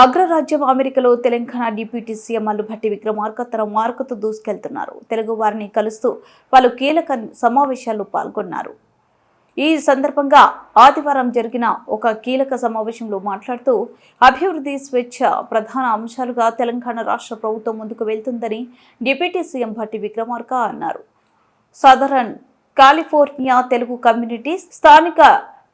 అగ్రరాజ్యం అమెరికాలో Telangana deputy CM అల్లుభట్టి విక్రమార్క తన మార్కుతో దూసుకెళ్తున్నారు. తెలుగు వారిని కలుస్తూ పలు కీలక సమావేశాల్లో పాల్గొన్నారు. ఈ సందర్భంగా ఆదివారం జరిగిన ఒక కీలక సమావేశంలో మాట్లాడుతూ అభివృద్ధి స్వేచ్ఛ ప్రధాన అంశాలుగా తెలంగాణ రాష్ట్ర ప్రభుత్వం ముందుకు వెళ్తుందని డిప్యూటీ సీఎం భట్టి విక్రమార్క అన్నారు. సదరన్ కాలిఫోర్నియా తెలుగు కమ్యూనిటీ స్థానిక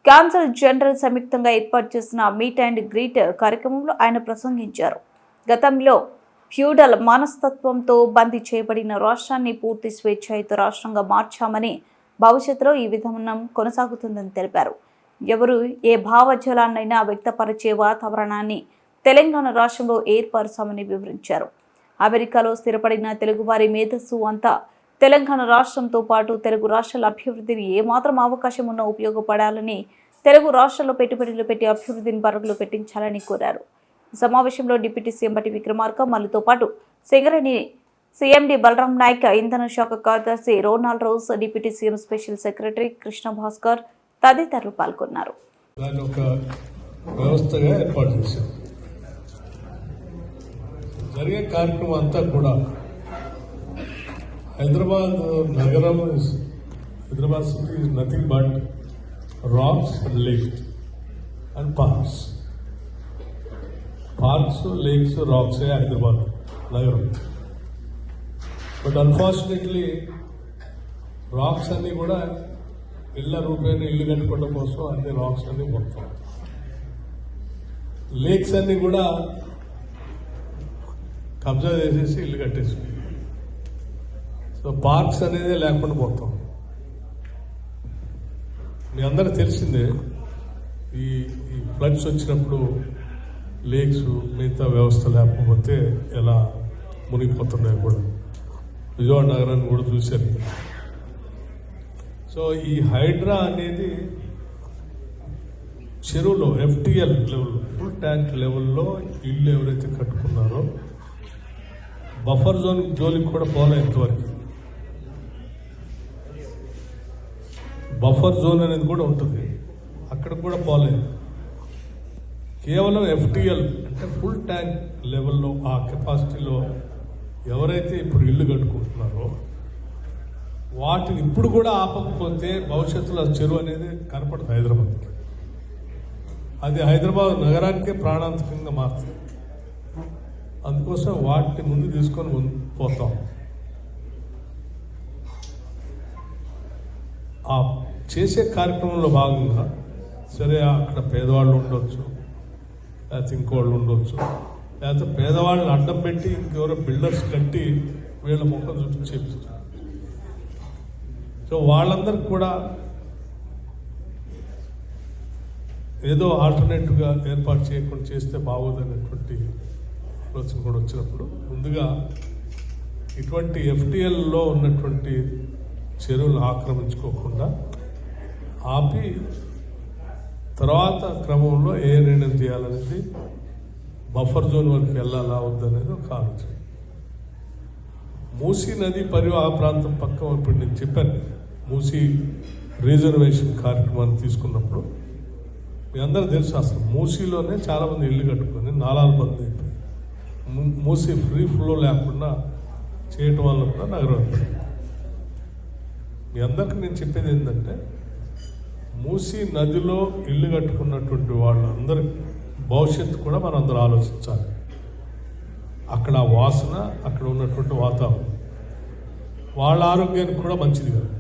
కాన్సల్ జనరల్ సంయుక్తంగా ఏర్పాటు చేసిన మీట్ అండ్ గ్రీట్ కార్యక్రమంలో ఆయన ప్రసంగించారు. గతంలో ఫ్యూడల్ మనస్తత్వంతో బందీ చేయబడిన రాష్ట్రాన్ని పూర్తి స్వేచ్ఛాయుత రాష్ట్రంగా మార్చామని భవిష్యత్తులో ఈ విధానం కొనసాగుతుందని తెలిపారు. ఎవరు ఏ భావజలాన్నైనా వ్యక్తపరిచే వాతావరణాన్ని తెలంగాణ రాష్ట్రంలో ఏర్పరచామని వివరించారు. అమెరికాలో స్థిరపడిన తెలుగువారి మేధస్సు అంతా తెలంగాణ రాష్ట్రంతో పాటు తెలుగు రాష్ట్రాల అభివృద్ధిని ఏమాత్రం అవకాశం ఉన్నా ఉపయోగపడాలని తెలుగు రాష్ట్రాల్లో పెట్టుబడులు పెట్టి అభివృద్ధిని పరుగులు పెట్టించాలని కోరారు. సమావేశంలో డిప్యూటీ సీఎం బట్టి విక్రమార్క మల్లుతో పాటు సింగరేణి సీఎండి బలరాం నాయక్ ఇంధన శాఖ కార్యదర్శి Ronald Rose deputy CM special secretary Krishna Bhaskar తదితరులు పాల్గొన్నారు. వ్యవస్థగా ఏర్పాటు చేశాం జరిగే కార్యక్రమం అంతా కూడా హైదరాబాద్ నగరం Hyderabad city is nothing but rocks and lakes and parks parks lakes rocks Hyderabad నగరం. బట్ అన్ఫార్చునేట్లీ రాక్స్ అన్నీ కూడా ఇళ్ళ రూపాయలు ఇల్లు కట్టుకోవడం కోసం అన్ని రాక్స్ అన్నీ మొత్తం. లేక్స్ అన్నీ కూడా కబ్జా చేసేసి ఇల్లు కట్టేసి సో పార్క్స్ అనేది లేకుండా పోతాం. మీ అందరికి తెలిసిందే ఈ ఈ ఫ్లడ్స్ వచ్చినప్పుడు లేక్స్ మిగతా వ్యవస్థ లేకపోతే ఎలా మునిగిపోతున్నాయి కూడా. విజయవాడ నగరాన్ని కూడా చూశారు. సో ఈ హైడ్రా అనేది చెరువులో ఎఫ్టిఎల్ లెవెల్ ఫుల్ ట్యాంక్ లెవెల్లో ఇల్లు ఎవరైతే కట్టుకున్నారో బఫర్ జోన్ జోలికి కూడా పోలే ఇంతవరకు బఫర్ జోన్ అనేది కూడా ఉంటుంది. అక్కడ కూడా పోలేదు కేవలం ఎఫ్టిఎల్ అంటే ఫుల్ ట్యాంక్ లెవెల్లో ఆ కెపాసిటీలో ఎవరైతే ఇప్పుడు ఇల్లు కట్టుకుంటున్నారో వాటిని ఇప్పుడు కూడా ఆపకపోతే భవిష్యత్తులో చెరువు అనేది కనపడదు హైదరాబాద్కి అది హైదరాబాద్ నగరానికే ప్రాణాంతకంగా మారుతుంది. అందుకోసం వాటిని ముందు తీసుకొని పోతాం. ఆ చేసే కార్యక్రమంలో భాగంగా సరే అక్కడ పేదవాళ్ళు ఉండొచ్చు లేకపోతే ఇంకోళ్ళు ఉండొచ్చు లేకపోతే పేదవాళ్ళని అడ్డం పెట్టి ఇంకెవరో బిల్డర్స్ కట్టి వీళ్ళ ముఖం చూపించి చేపిస్తారు. సో వాళ్ళందరికి కూడా ఏదో ఆల్టర్నేటివ్గా ఏర్పాటు చేయకుండా చేస్తే బాగోదనేటువంటి ఆలోచన కూడా వచ్చినప్పుడు ముందుగా ఇటువంటి ఎఫ్టిఎల్లో ఉన్నటువంటి చెరువులు ఆక్రమించుకోకుండా ఆపి తర్వాత క్రమంలో ఏ నిర్ణయం చేయాలనేది బఫర్ జోన్ వరకు వెళ్ళాలా వద్దనేది ఒక ఆలోచన. మూసీ నది పరివాహ ప్రాంతం పక్క ఇప్పుడు నేను చెప్పాను. మూసీ రిజర్వేషన్ కార్యక్రమాన్ని తీసుకున్నప్పుడు మీ అందరూ తెలుసు అసలు మూసీలోనే చాలామంది ఇల్లు కట్టుకొని నాలాలు బంద్ అయిపోయి మూసీ ఫ్రీ ఫ్లో లేకుండా చేయటం వల్ల కూడా నగరం అయిపోయింది. మీ అందరికి నేను చెప్పేది ఏంటంటే మూసి నదిలో ఇల్లు కట్టుకున్నటువంటి వాళ్ళందరి భవిష్యత్తు కూడా మనం అందరూ ఆలోచించాలి. అక్కడ వాసన అక్కడ ఉన్నటువంటి వాతావరణం. వాళ్ళ ఆరోగ్యానికి కూడా మంచిది కాదు.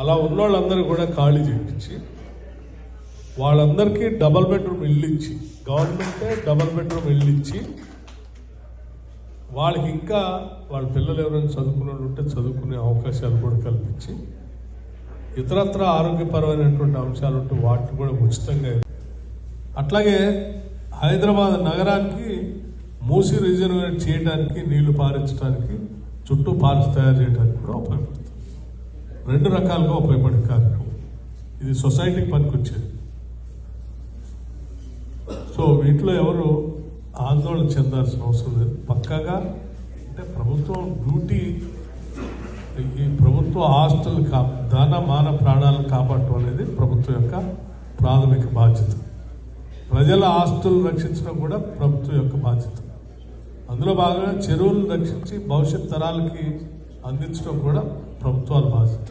అలా ఉన్న వాళ్ళందరూ కూడా ఖాళీ చేయించి వాళ్ళందరికీ డబల్ బెడ్రూమ్ ఇల్లు ఇచ్చి గవర్నమెంటే డబల్ బెడ్రూమ్ ఇల్లు ఇచ్చి వాళ్ళకి ఇంకా వాళ్ళ పిల్లలు ఎవరైనా చదువుకునే ఉంటే చదువుకునే అవకాశాలు కూడా కల్పించి ఇతరత్ర ఆరోగ్యపరమైనటువంటి అంశాలు ఉంటే వాటిని కూడా ఉచితంగా అట్లాగే హైదరాబాద్ నగరానికి మూసి రిజర్వేట్ చేయడానికి నీళ్ళు పారించడానికి చుట్టూ పార్క్స్ తయారు చేయడానికి కూడా ఉపయోగపడుతుంది. రెండు రకాలుగా ఉపయోగపడే కార్యక్రమం. ఇది సొసైటీకి పనికొచ్చేది. సో వీటిలో ఎవరు ఆందోళన చెందాల్సిన అవసరం లేదు. పక్కాగా అంటే ప్రభుత్వం డ్యూటీ ఈ ప్రభుత్వ ఆస్తులు కా ధన మాన ప్రాణాలను కాపాడటం అనేది ప్రభుత్వం యొక్క ప్రాథమిక బాధ్యత. ప్రజల ఆస్తులను రక్షించడం కూడా ప్రభుత్వం యొక్క బాధ్యత. అందులో భాగంగా చెరువులను రక్షించి భవిష్యత్ తరాలకి అందించడం కూడా ప్రభుత్వాల బాధ్యత.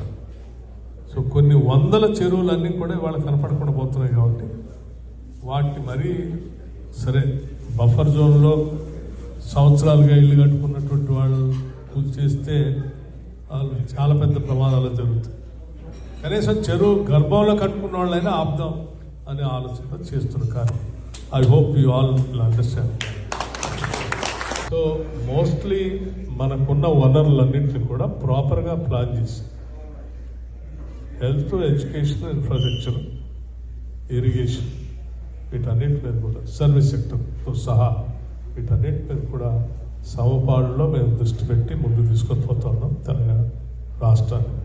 సో కొన్ని వందల చెరువులన్నీ కూడా ఇవాళ కనపడకుండా పోతున్నాయి కాబట్టి వాటిని మరీ సరే బఫర్ జోన్లో సంవత్సరాలుగా ఇల్లు కట్టుకున్నటువంటి వాళ్ళు పూజ చేస్తే వాళ్ళు చాలా పెద్ద ప్రమాదాలు జరుగుతాయి. కనీసం చెరువు గర్భంలో కట్టుకున్న వాళ్ళైనా ఆపుదాం అనే ఆలోచన చేస్తున్నారు కానీ I hope you all will understand so mostly మనకున్న వనరులన్నింటినీ కూడా ప్రాపర్గా ప్లాన్ చేసి హెల్త్ ఎడ్యుకేషన్ ఇన్ఫ్రాస్ట్రక్చర్ ఇరిగేషన్ వీటన్నిటి మీద కూడా సర్వీస్ సెక్టర్తో సహా వీటన్నిటి మీద కూడా సమపాడులో మేము దృష్టి పెట్టి ముందుకు తీసుకొని పోతా ఉన్నాం తెలంగాణ రాష్ట్రాన్ని.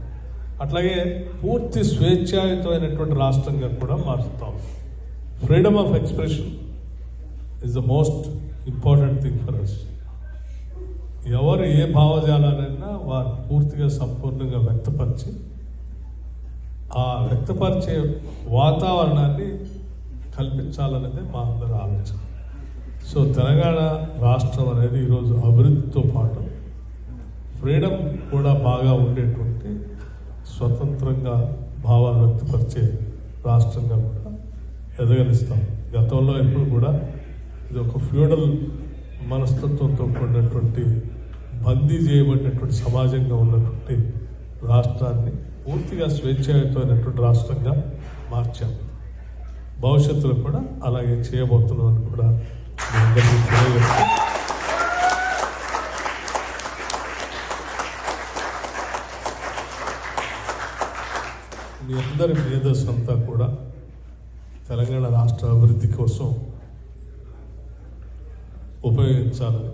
అట్లాగే పూర్తి స్వేచ్ఛాయుతమైనటువంటి రాష్ట్రంగా కూడా మారుస్తాం freedom of expression is the most important thing for us ఎవరు ఏ భావజాలాలైనా వారు పూర్తిగా సంపూర్ణంగా వ్యక్తపరిచి ఆ వ్యక్తపరిచే వాతావరణాన్ని కల్పించాలనేది మా అందరి ఆలోచన. సో తెలంగాణ రాష్ట్రం అనేది ఈరోజు అభివృద్ధితో పాటు ఫ్రీడమ్ కూడా బాగా ఉండేటువంటి స్వతంత్రంగా భావాలు వ్యక్తపరిచే రాష్ట్రంగా కూడా ఎదగలిస్తాం గతంలో ఎప్పుడు కూడా ఇది ఒక ఫ్యూడల్ మనస్తత్వంతో కూడినటువంటి బందీ చేయబడినటువంటి సమాజంగా ఉన్నటువంటి రాష్ట్రాన్ని పూర్తిగా స్వేచ్ఛాయుతమైనటువంటి రాష్ట్రంగా మార్చాము భవిష్యత్తులో కూడా అలాగే చేయబోతున్నాం అని కూడా మీ అందరికీ తెలియజేస్తాం మీ అందరి మేధస్సు అంతా కూడా తెలంగాణ రాష్ట్ర అభివృద్ధి కోసం ఉపయోగించాలని.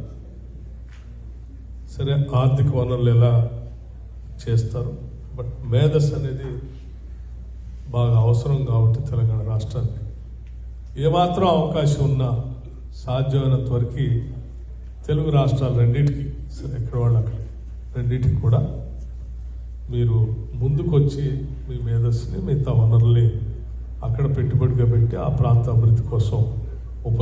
సరే ఆర్థిక వనరులు ఎలా చేస్తారు? బట్ మేధస్సు అనేది బాగా అవసరం కాబట్టి తెలంగాణ రాష్ట్రానికి. ఏమాత్రం అవకాశం ఉన్నా సాధ్యమైనంత త్వరకి తెలుగు రాష్ట్రాలు రెండింటికి ఎక్కడ వాళ్ళు అక్కడ రెండింటికి కూడా మీరు ముందుకొచ్చి మీ మేధస్సుని మిగతా వనరుల్ని అక్కడ పెట్టుబడిగా పెట్టి ఆ ప్రాంత అభివృద్ధి కోసం ఉపయోగ